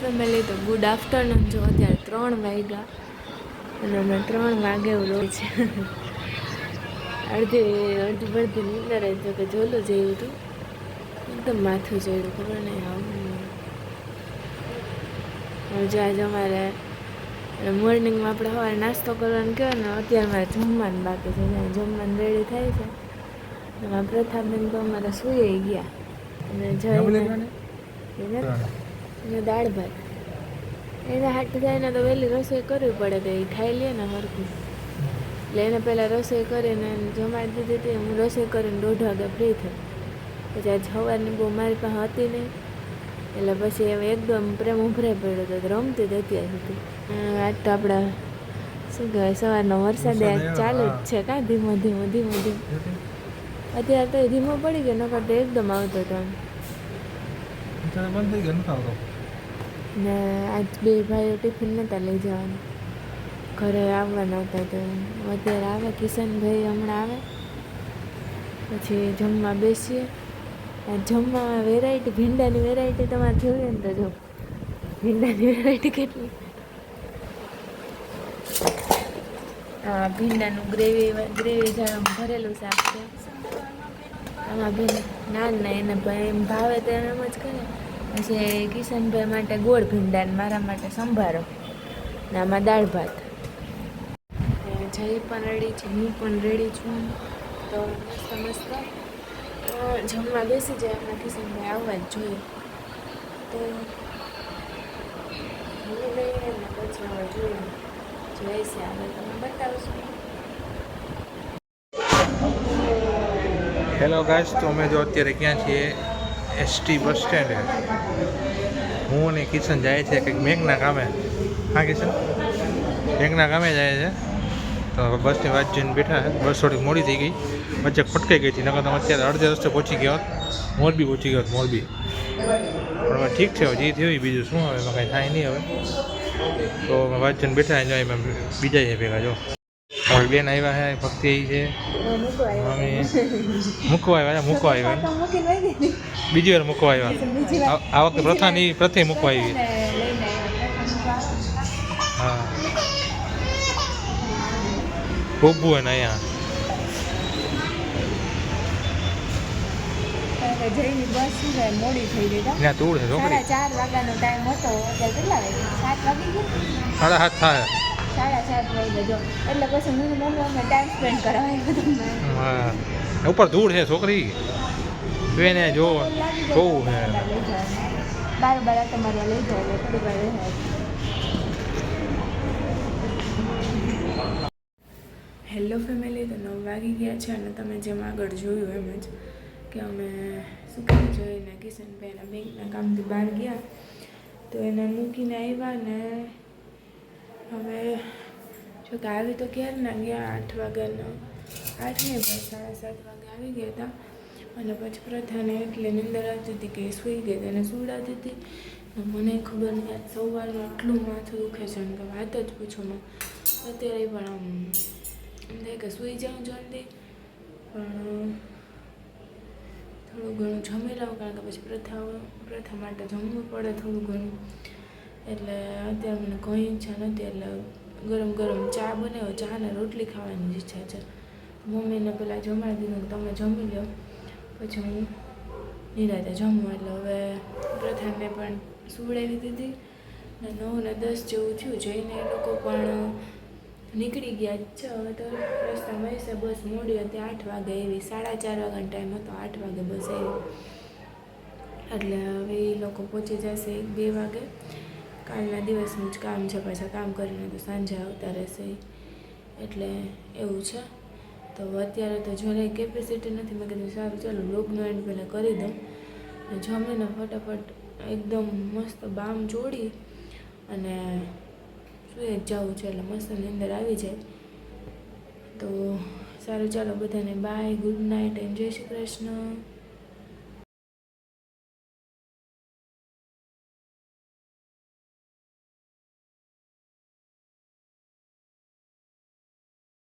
Family તો good afternoon જો અત્યારે ત્રણ વાગ્યા અને અમે ત્રણ વાગે એવું રહું છે. અડધી અડધી પડધી નીંદર જ તો કે જોલું જેવું હતું. એકદમ માથું જોયું ખબર નહીં આવું જો આજે અમારે મોર્નિંગમાં આપણે સવારે નાસ્તો કરવાનું કહો ને અત્યારે મારે જમવાનું બાકી છે. જમવાનું રેડી થાય છે એમાં પ્રથાબેન તો અમારે સૂઈ ગયા. અને જઈને અને દાળ ભાત. એને હાટ થાય ને તો વહેલી રસોઈ કરવી પડે તો એ ખાઈ લે ને હરખું. એટલે એને પહેલાં રસોઈ કરીને જમાડી દીધી હતી. હું રસોઈ કરીને દોઢ વાગે ફ્રી થઈ. પછી આજ સવારની બહુ મારી પાસે હતી નહીં. એટલે પછી એમ એકદમ પ્રેમ ઉભરાઈ પડ્યો હતો. રમતી જ અત્યાર સુધી. આજ તો આપણા શું કહેવાય સવારનો વરસાદ ચાલુ જ છે કાં ધીમો ધીમો ધીમો ધીમો. અત્યારે તો ધીમો પડી ગયો નકર તો એકદમ આવતો હતો આમ. બંધ થઈ ગયા આવતો? ને આજ બે ભાઈઓ ટિફિન નહોતા લઈ જવાના. ઘરે આવવાના હતા તો અત્યારે આવે, કિશનભાઈ હમણાં આવે. પછી જમવા બેસીએ. જમવા વેરાયટી ભીંડાની વેરાયટી તમારે જોઈએ ને તો જો. ભીંડાની વેરાયટી કેટલી. હા ભીંડાનું ગ્રેવી ગ્રેવી જાણું ભરેલું શાક છે. આમાં ભીંડા ના ના એને એમ ભાવે તો એમ જ કરે. પછી કિશનભાઈ માટે ગોળ ભીંડા ને મારા માટે સંભારો ને આમાં દાળ ભાત. જય પણ રેડી છે, હું પણ રેડી છું તો મસ્ત મસ્ત. જમવા બેસી જાય એમાં કિશનભાઈ, આવવા જ જોઈએ. તો જમી લઈએ પછી હવે જોઈએ. જોઈએ છે. હવે તમે બતાવશો હેલો ગાઈસ તો અમે જો અત્યારે ક્યાં છીએ? એસટી બસ સ્ટેન્ડ હું અને કિશન જાય છે કંઈક મેઘના કામે. હા, કિશન? મેઘના કામે જાય છે. તો બસની વાત જોઈને બેઠા છે. બસ થોડીક મોડી થઈ ગઈ. વચ્ચે ખટકાઈ ગઈ હતી. નકર તમે અત્યારે અડધે રસ્તે પહોંચી ગયો મોરબી પહોંચી ગયો મોરબી. પણ ઠીક છે હવે જે થયું બીજું. શું હવે એમાં કાંઈ થાય નહીં હવે. તો વાંચન બેઠા જો એમાં બીજા છે ભેગા, જો. મારી બેન આવ્યા છે ભક્તિ છે. મૂકવા આવ્યા મૂકવા આવ્યા બીજી વાર મૂકવા આવ્યા આ- વખતે પ્રથા ની પ્રથે મૂકવા આવી હા. બબ્બુ એને અહીંયા. જયની બસ શું મોડી થઈ ગઈ ત્યાં તૂડ છે છોકરી. ચાર વાગ્યાનો ટાઈમ હતો. અત્યારે કેટલા વાગે? સાત વાગી ગયા? સાડા સાત થાય. સાડા સાત વાગે જો. એટલે પછી હું ને મમ્મી અમે ટાઈમ સ્પેન્ડ કરાવ્યો તમને હા. ઉપર ધૂળ છે છોકરી. જો જોવું છે. બાર બાર તમારે લઈ જાય થોડી વાર રહે હેલો ફેમિલી તો નવ વાગી ગયા છે અને તમે જેમ આગળ જોયું એમ જ. કે અમે જોઈને કિશનભાઈના બેંકના કામથી બહાર ગયા. તો એને મૂકીને આવ્યા ને હવે જો કે આવી તો ક્યારના ગયા? આઠ વાગ્યાના. આઠ ને સાડા સાત વાગે આવી ગયા હતા. અને પછી પ્રથાને એટલે નિંદર આવતી હતી કે સૂઈ ગઈ હતી અને સુવડાવતી હતી. મને ખબર નહીં, આજ સવારનું આટલું માથું દુખે છે કે વાત જ પૂછો મને અત્યારે પણ આમ એમ થાય કે સૂઈ જાઉં જલ્દી. પણ થોડું ઘણું જમી લઉં કારણ કે પછી પ્રથા પ્રથા માટે જમવું પડે થોડું ઘણું. એટલે અત્યારે મને કંઈ ઈચ્છા નથી, એટલે ગરમ ગરમ ચા બનાવ્યો ચા ને રોટલી ખાવાની ઈચ્છા છે. મમ્મીને પહેલાં જમાડી દીધું તમે જમી લો, પછી હું નિરાતે જમું. એટલે હવે પ્રથાને પણ સુવડાવી દીધી. ને નવ ને દસ જેવું થયું, જઈને એ લોકો પણ નીકળી ગયા છે તો રસ્તામાં હશે બસ મોડી હતી આઠ વાગે એવી, સાડા ચાર વાગ્યાનો ટાઈમ હતો, આઠ વાગે બસ આવી. એટલે હવે એ લોકો પહોંચી જશે એક બે વાગે. કાલના દિવસનું જ કામ છે, પાછા કામ કરીને તો સાંજે આવતા રહેશે. એટલે એવું છે. તો અત્યારે તો જરાય કેપેસિટી નથી, મેં કીધું સારું, ચાલો લોગનો એન્ડ પહેલાં કરી દઉં. જમીને ફટાફટ એકદમ મસ્ત બામ જોડી અને સુઈ જવું છે, એટલે મસ્ત નીંદર આવી જાય. તો સારું, ચાલો બધાને બાય ગુડ નાઇટ એન્ડ જય શ્રી કૃષ્ણ.